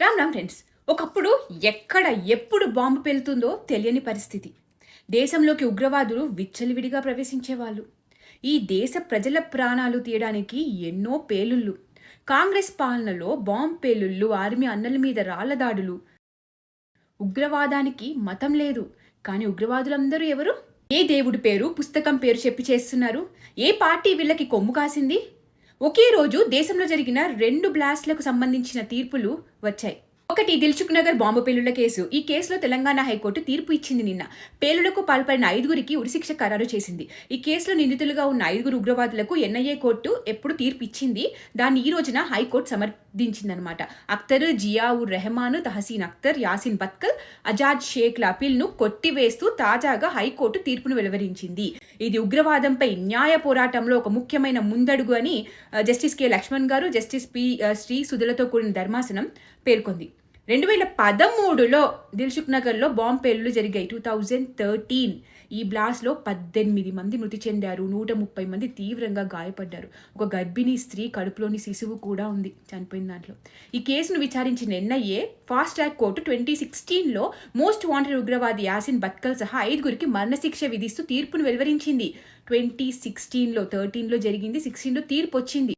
Ram Ram friends ఒకప్పుడు ఎక్కడ ఎప్పుడు బాంబు పెళ్తుందో తెలియని పరిస్థితి. దేశంలోకి ఉగ్రవాదులు విచ్చలివిడిగా ప్రవేశించేవాళ్ళు. ఈ దేశ ప్రజల ప్రాణాలు తీయడానికి ఎన్నో పేలుళ్ళు. కాంగ్రెస్ పాలనలో బాంబు పేలుళ్ళు ఆర్మీ అన్నల మీద రాళ్ళదాడులు ఉగ్రవాదానికి మతం లేదు. కానీ ఉగ్రవాదులందరూ ఎవరు? ఏ దేవుడి పేరు పుస్తకం పేరు చెప్పి చేస్తున్నారు? ఏ పార్టీ వీళ్ళకి కొమ్ము కాసింది? ఒకే రోజు దేశంలో జరిగిన రెండు బ్లాస్ట్లకు సంబంధించిన తీర్పులు వచ్చాయి. ఒకటి దిల్చుక్ నగర్ బాంబు పేలుళ్ళ కేసు. ఈ కేసులో తెలంగాణ హైకోర్టు తీర్పు ఇచ్చింది నిన్న. పేలులకు పాల్పడిన ఐదుగురికి ఉరిశిక్ష ఖరారు చేసింది. ఈ కేసులో నిందితులుగా ఉన్న ఐదుగురు ఉగ్రవాదులకు ఎన్ఐఏ కోర్టు ఎప్పుడు తీర్పు ఇచ్చింది? దాన్ని ఈ రోజున హైకోర్టు దించిందనమాట. అఖ్తర్ జియావుర్ రెహమాన్ తహసీన్ అఖ్తర్ యాసిన్ బత్కల్ అజాద్ షేక్ల అపీల్ను కొట్టివేస్తూ తాజాగా హైకోర్టు తీర్పును వెలువరించింది. ఇది ఉగ్రవాదంపై న్యాయ పోరాటంలో ఒక ముఖ్యమైన ముందడుగు అని జస్టిస్ కె లక్ష్మణ్ గారు జస్టిస్ పి శ్రీ సుధులతో కూడిన ధర్మాసనం పేర్కొంది. రెండు వేల పదమూడులో దిల్సుఖ్ నగర్లో బాంబు పేలుళ్ళు జరిగాయి. టూ థౌజండ్ థర్టీన్ ఈ బ్లాస్ట్లో పద్దెనిమిది మంది మృతి చెందారు. నూట ముప్పై మంది తీవ్రంగా గాయపడ్డారు. ఒక గర్భిణీ స్త్రీ కడుపులోని శిశువు కూడా ఉంది. చనిపోయిన దాంట్లో. ఈ కేసును విచారించిన NIA fast track court twenty సిక్స్టీన్లో మోస్ట్ వాంటెడ్ ఉగ్రవాది యాసిన్ బత్కల్ సహా ఐదుగురికి మరణశిక్ష విధిస్తూ తీర్పును వెలువరించింది. ట్వంటీ సిక్స్టీన్లో థర్టీన్లో జరిగింది. సిక్స్టీన్లో తీర్పు వచ్చింది.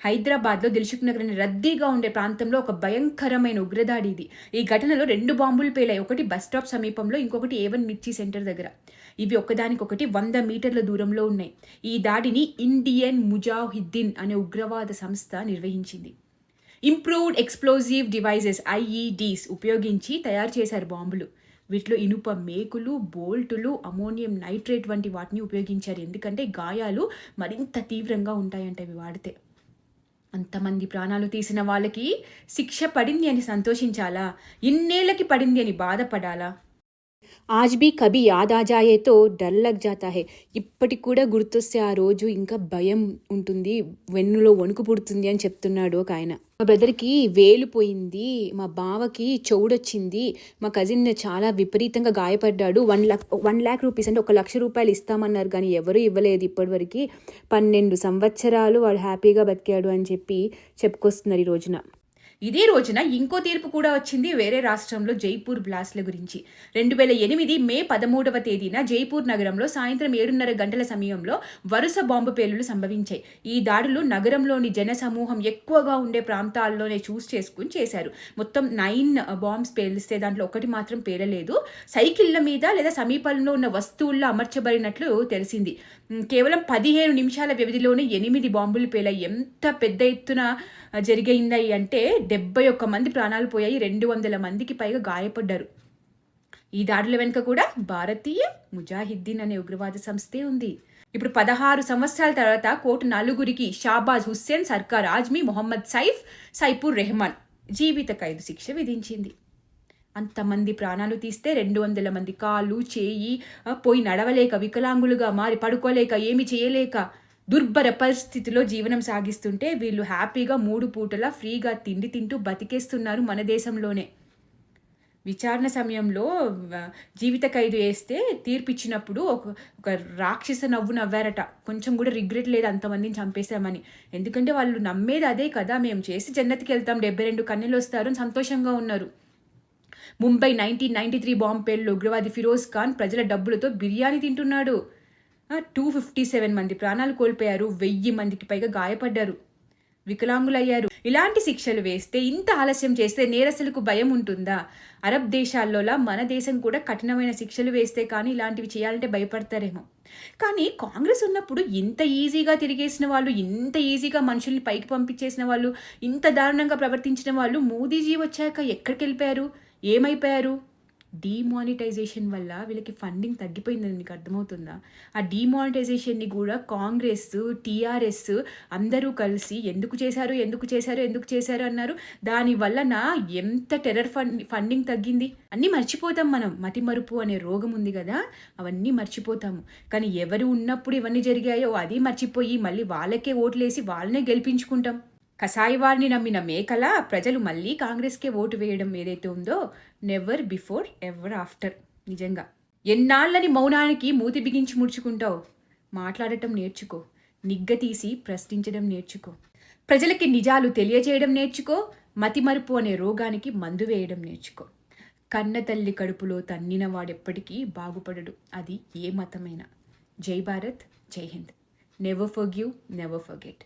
హైదరాబాద్లో దిల్సుఖ్ నగర్ అనే రద్దీగా ఉండే ప్రాంతంలో ఒక భయంకరమైన ఉగ్రదాడి ఇది. ఈ ఘటనలో రెండు బాంబులు పేలాయి. ఒకటి బస్ స్టాప్ సమీపంలో ఇంకొకటి ఏవన్ మిర్చి సెంటర్ దగ్గర. ఇవి ఒకదానికొకటి వంద మీటర్ల దూరంలో ఉన్నాయి. ఈ దాడిని ఇండియన్ ముజాహిద్దీన్ అనే ఉగ్రవాద సంస్థ నిర్వహించింది. ఇంప్రూవ్డ్ ఎక్స్ప్లోజివ్ డివైజెస్ ఐఈడీస్ ఉపయోగించి తయారు చేశారు బాంబులు. వీటిలో ఇనుప మేకులు బోల్టులు అమోనియం నైట్రేట్ వంటి వాటిని ఉపయోగించారు. ఎందుకంటే గాయాలు మరింత తీవ్రంగా ఉంటాయంట ఇవి వాడితే. అంతమంది ప్రాణాలు తీసిన వాళ్ళకి శిక్ష పడింది అని సంతోషించాలా? ఇన్నేళ్ళకి పడింది అని బాధపడాలా? ఆజ్ బీ కభీ యాద్ ఆ జాయేతో డర్ లగ్ జాతా హే. ఇప్పటికి కూడా గుర్తొస్తే ఆ రోజు ఇంకా భయం ఉంటుంది వెన్నులో వణుకు పుడుతుంది అని చెప్తున్నాడు ఒక ఆయన. మా బ్రదర్కి వేలు పోయింది మా బావకి చెవుడొచ్చింది మా కజిన్ చాలా విపరీతంగా గాయపడ్డాడు. One lakh one lakh rupees అంటే ఒక లక్ష రూపాయలు ఇస్తామన్నారు కానీ ఎవరు ఇవ్వలేదు ఇప్పటివరకు. పన్నెండు సంవత్సరాలు వాడు హ్యాపీగా బతికాడు అని చెప్పి చెప్పుకొస్తున్నారు ఈ రోజున. ఇదే రోజున ఇంకో తీర్పు కూడా వచ్చింది వేరే రాష్ట్రంలో జైపూర్ బ్లాస్ట్ల గురించి. రెండు వేల ఎనిమిది మే పదమూడవ తేదీన జైపూర్ నగరంలో సాయంత్రం ఏడున్నర గంటల సమయంలో వరుస బాంబు పేలులు సంభవించాయి. ఈ దాడులు నగరంలోని జన సమూహం ఎక్కువగా ఉండే ప్రాంతాల్లోనే చూస్ చేసుకుని చేశారు. మొత్తం నైన్ బాంబ్స్ పేలిస్తే దాంట్లో ఒకటి మాత్రం పేలలేదు. సైకిళ్ళ మీద లేదా సమీపంలో ఉన్న వస్తువుల్లో అమర్చబడినట్లు తెలిసింది. కేవలం పదిహేను నిమిషాల వ్యవధిలోనే ఎనిమిది బాంబులు పేలాయి. ఎంత పెద్ద ఎత్తున ఆ, జరిగింది అంటే డెబ్బై ఒక్క మంది ప్రాణాలు పోయాయి రెండు వందల మందికి పైగా గాయపడ్డారు. ఈ దాడుల వెనుక కూడా భారతీయ ముజాహిద్దీన్ అనే ఉగ్రవాద సంస్థే ఉంది. ఇప్పుడు పదహారు సంవత్సరాల తర్వాత కోర్టు నలుగురికి షాబాజ్ హుస్సేన్ సర్కార్ ఆజ్మీ మొహమ్మద్ సైఫ్ సైపూర్ రెహమాన్ జీవిత ఖైదు శిక్ష విధించింది. అంతమంది ప్రాణాలు తీస్తే రెండు వందల మంది కాళ్ళు చేయి పోయి నడవలేక వికలాంగులుగా మారి పడుకోలేక ఏమి చేయలేక దుర్భర పరిస్థితిలో జీవనం సాగిస్తుంటే వీళ్ళు హ్యాపీగా మూడు పూటలా ఫ్రీగా తిండి తింటూ బతికేస్తున్నారు మన దేశంలోనే. విచారణ సమయంలో జీవిత ఖైదు వేస్తే తీర్పిచ్చినప్పుడు ఒక ఒక రాక్షస నవ్వు నవ్వారట. కొంచెం కూడా రిగ్రెట్ లేదు అంతమందిని చంపేశామని. ఎందుకంటే వాళ్ళు నమ్మేది అదే కదా మేము చేసి జన్నతికి వెళ్తాం డెబ్బై రెండు కన్నెలు వస్తారు అని సంతోషంగా ఉన్నారు. ముంబై నైన్టీన్ నైన్టీ త్రీ బాంబేల్లో ఉగ్రవాది ఫిరోజ్ ఖాన్ ప్రజల డబ్బులతో బిర్యానీ తింటున్నాడు. టూ ఫిఫ్టీ సెవెన్ మంది ప్రాణాలు కోల్పోయారు. వెయ్యి మందికి పైగా గాయపడ్డారు. వికలాంగులయ్యారు. ఇలాంటి శిక్షలు వేస్తే ఇంత ఆలస్యం చేస్తే నేరస్తులకు భయం ఉంటుందా? అరబ్ దేశాల్లోలా మన దేశం కూడా కఠినమైన శిక్షలు వేస్తే కానీ ఇలాంటివి చేయాలంటే భయపడతారేమో. కానీ కాంగ్రెస్ ఉన్నప్పుడు ఇంత ఈజీగా తిరిగేసిన వాళ్ళు ఇంత ఈజీగా మనుషుల్ని పైకి పంపించేసిన వాళ్ళు ఇంత దారుణంగా ప్రవర్తించిన వాళ్ళు మోదీజీ వచ్చాక ఎక్కడికి వెళ్ళిపోయారు ఏమైపోయారు? డీమానిటైజేషన్ వల్ల వీళ్ళకి ఫండింగ్ తగ్గిపోయిందని మీకు అర్థమవుతుందా? ఆ డీమానిటైజేషన్ని కూడా కాంగ్రెస్ టీఆర్ఎస్ అందరూ కలిసి ఎందుకు చేశారు ఎందుకు చేశారు ఎందుకు చేశారు అన్నారు. దానివల్ల ఎంత టెర్రర్ ఫండ్ ఫండింగ్ తగ్గింది? అన్నీ మర్చిపోతాం మనం. మతి మరుపు అనే రోగం ఉంది కదా. అవన్నీ మర్చిపోతాము. కానీ ఎవరు ఉన్నప్పుడు ఇవన్నీ జరిగాయో అది మర్చిపోయి మళ్ళీ వాళ్ళకే ఓట్లేసి వాళ్ళనే గెలిపించుకుంటాం. కసాయివారిని నమ్మిన మేకల ప్రజలు మళ్ళీ కాంగ్రెస్కే ఓటు వేయడం ఏదైతే ఉందో నెవర్ బిఫోర్ ఎవర్ ఆఫ్టర్ నిజంగా. ఎన్నాళ్ళని మౌనానికి మూతి బిగించి ముడుచుకుంటావు? మాట్లాడటం నేర్చుకో. నిగ్గ తీసి ప్రశ్నించడం నేర్చుకో. ప్రజలకి నిజాలు తెలియజేయడం నేర్చుకో. మతిమరుపు అనే రోగానికి మందు వేయడం నేర్చుకో. కన్న తల్లి కడుపులో తన్నిన వాడెప్పటికీ బాగుపడడు. అది ఏ మతమైనా. జై భారత్ జై Hind. Never forgive never forget